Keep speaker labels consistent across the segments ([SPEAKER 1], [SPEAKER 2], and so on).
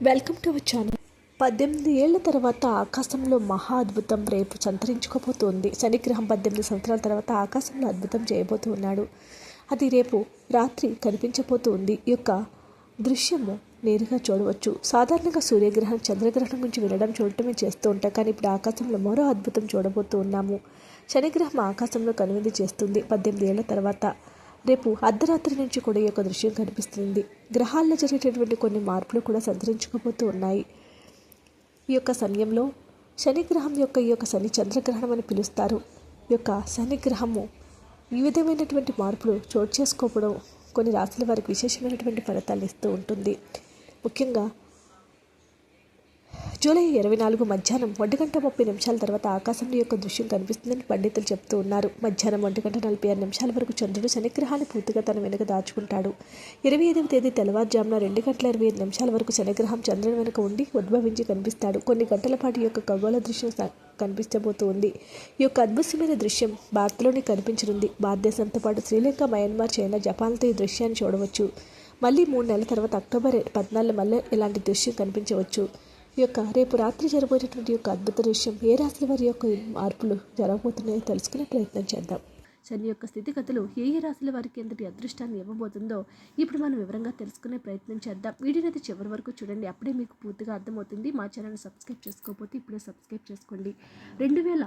[SPEAKER 1] Welcome to our channel. పద్దెనిమిది ఏళ్ళ తర్వాత ఆకాశంలో మహా అద్భుతం రేపు సంతరించుకోబోతోంది. శనిగ్రహం పద్దెనిమిది సంవత్సరాల తర్వాత ఆకాశంలో అద్భుతం చేయబోతూ ఉన్నాడు. అది రేపు రాత్రి కనిపించబోతోంది. ఈ యొక్క దృశ్యము నేరుగా చూడవచ్చు. సాధారణంగా సూర్యగ్రహణం చంద్రగ్రహణం గురించి వినడం చూడటమే చేస్తూ ఉంటాం. కానీ ఇప్పుడు ఆకాశంలో మరో అద్భుతం చూడబోతూ ఉన్నాము. శనిగ్రహం ఆకాశంలో కనువిందు చేస్తుంది. పద్దెనిమిది ఏళ్ళ తర్వాత రేపు అర్ధరాత్రి నుంచి కూడా ఈ యొక్క దృశ్యం కనిపిస్తుంది. గ్రహాల్లో జరిగేటటువంటి కొన్ని మార్పులు కూడా సంతరించుకుపోతూ ఉన్నాయి. ఈ యొక్క సమయంలో శనిగ్రహం యొక్క ఈ యొక్క శని చంద్రగ్రహణం అని పిలుస్తారు. ఈ యొక్క శనిగ్రహము ఈ విధమైనటువంటి మార్పులు చోటు చేసుకోవడం కొన్ని రాశుల వారికి విశేషమైనటువంటి ఫలితాలు ఇస్తూ ఉంటుంది. ముఖ్యంగా జూలై ఇరవై నాలుగు మధ్యాహ్నం ఒంటి గంట ముప్పై నిమిషాల తర్వాత ఆకాశంలో యొక్క దృశ్యం కనిపిస్తుందని పండితులు చెప్తూ ఉన్నారు. మధ్యాహ్నం ఒంటి గంట నలభై ఆరు నిమిషాల వరకు చంద్రుడు శనిగ్రహాన్ని పూర్తిగా తన వెనుక దాచుకుంటాడు. ఇరవై ఐదవ తేదీ తెల్లవారుజామున రెండు గంటల ఇరవై ఐదు నిమిషాల వరకు శనిగ్రహం చంద్రుని వెనుక ఉండి ఉద్భవించి కనిపిస్తాడు. కొన్ని గంటల పాటు యొక్క ఖగోళ దృశ్యం స- కనిపించబోతూ ఉంది ఈ యొక్క అద్భుతమైన దృశ్యం భారత్లోనే కనిపించనుంది. భారతదేశంతో పాటు శ్రీలంక మయన్మార్ చైనా జపాన్లతో ఈ దృశ్యాన్ని చూడవచ్చు. మళ్ళీ మూడు నెలల తర్వాత అక్టోబర్ పద్నాలుగు మళ్ళీ ఇలాంటి దృశ్యం కనిపించవచ్చు. యొక్క రేపు రాత్రి జరగబోయేటటువంటి యొక్క అద్భుత దృశ్యం ఏ రాశుల వారి యొక్క మార్పులు జరగబోతున్నాయో తెలుసుకునే ప్రయత్నం చేద్దాం. శని యొక్క స్థితిగతులు ఏ ఏ రాశుల వారికి ఎంతటి అదృష్టాన్ని ఇవ్వబోతుందో ఇప్పుడు మనం వివరంగా తెలుసుకునే ప్రయత్నం చేద్దాం. వీడియోని అయితే చివరి వరకు చూడండి. అప్పుడే మీకు పూర్తిగా అర్థమవుతుంది. మా ఛానల్ సబ్స్క్రైబ్ చేసుకోకపోతే ఇప్పుడే సబ్స్క్రైబ్ చేసుకోండి. రెండు వేల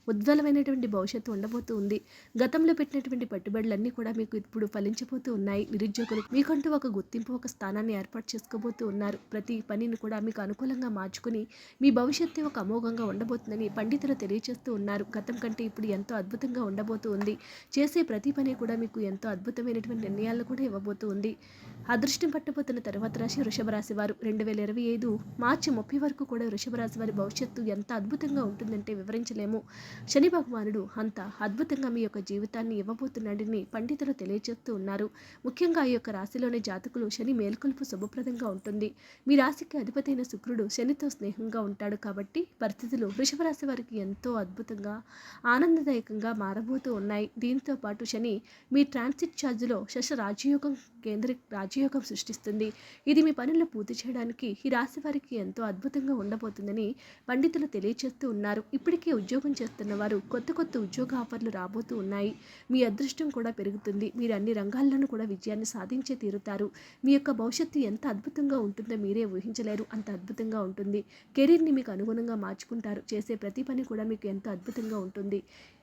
[SPEAKER 1] ఉజ్వలమైనటువంటి భవిష్యత్తు ఉండబోతూ ఉంది. గతంలో పెట్టినటువంటి పెట్టుబడులన్నీ కూడా మీకు ఇప్పుడు ఫలించబోతూ ఉన్నాయి. నిరుద్యోగులు మీకంటూ ఒక గుర్తింపు ఒక స్థానాన్ని ఏర్పాటు చేసుకోబోతూ ఉన్నారు. ప్రతి పనిని కూడా మీకు అనుకూలంగా మార్చుకుని మీ భవిష్యత్తు ఒక అమోఘంగా ఉండబోతుందని పండితులు తెలియజేస్తూ ఉన్నారు. గతం కంటే ఇప్పుడు ఎంతో అద్భుతంగా ఉండబోతూ ఉంది. చేసే ప్రతి పని కూడా మీకు ఎంతో అద్భుతమైనటువంటి నిర్ణయాలను కూడా ఇవ్వబోతూ ఉంది. అదృష్టం పట్టబోతున్న తర్వాత రాశి వృషభ రాశి వారు రెండు వేల ఇరవై ఐదు మార్చి ముప్పై వరకు కూడా వృషభ రాశి వారి భవిష్యత్తు ఎంత అద్భుతంగా ఉంటుందంటే వివరించలేము. శని భగవానుడు అంత అద్భుతంగా మీ యొక్క జీవితాన్ని ఇవ్వబోతున్నాడని పండితులు తెలియజేస్తూ ఉన్నారు. ముఖ్యంగా ఈ యొక్క రాశిలోని జాతకులు శని మేల్కొల్పు శుభప్రదంగా ఉంటుంది. మీ రాశికి అధిపతైన శుక్రుడు శనితో స్నేహంగా ఉంటాడు కాబట్టి పరిస్థితులు వృషభ రాశి వారికి ఎంతో అద్భుతంగా ఆనందదాయకంగా మారబోతూ ఉన్నాయి. దీంతో పాటు శని మీ ట్రాన్సిట్ ఛార్జ్లో శశ రాజయోగం కేంద్ర రాజయోగం సృష్టిస్తుంది. ఇది మీ పనులు పూర్తి చేయడానికి ఈ రాశి వారికి ఎంతో అద్భుతంగా ఉండబోతుందని పండితులు తెలియజేస్తూ ఉన్నారు. ఇప్పటికే ఉద్యోగం చేస్తున్న వారు కొత్త కొత్త ఉద్యోగ ఆఫర్లు రాబోతూ ఉన్నాయి. మీ అదృష్టం కూడా పెరుగుతుంది. మీరు అన్ని రంగాల్లోనూ కూడా విజయాన్ని సాధించే తీరుతారు. మీ యొక్క భవిష్యత్తు ఎంత అద్భుతంగా ఉంటుందో మీరే ఊహించలేరు. అంత అద్భుతంగా ఉంటుంది. కెరీర్ని మీకు అనుగుణంగా మార్చుకుంటారు. చేసే ప్రతి పని కూడా మీకు ఎంతో అద్భుతంగా ఉంటుంది.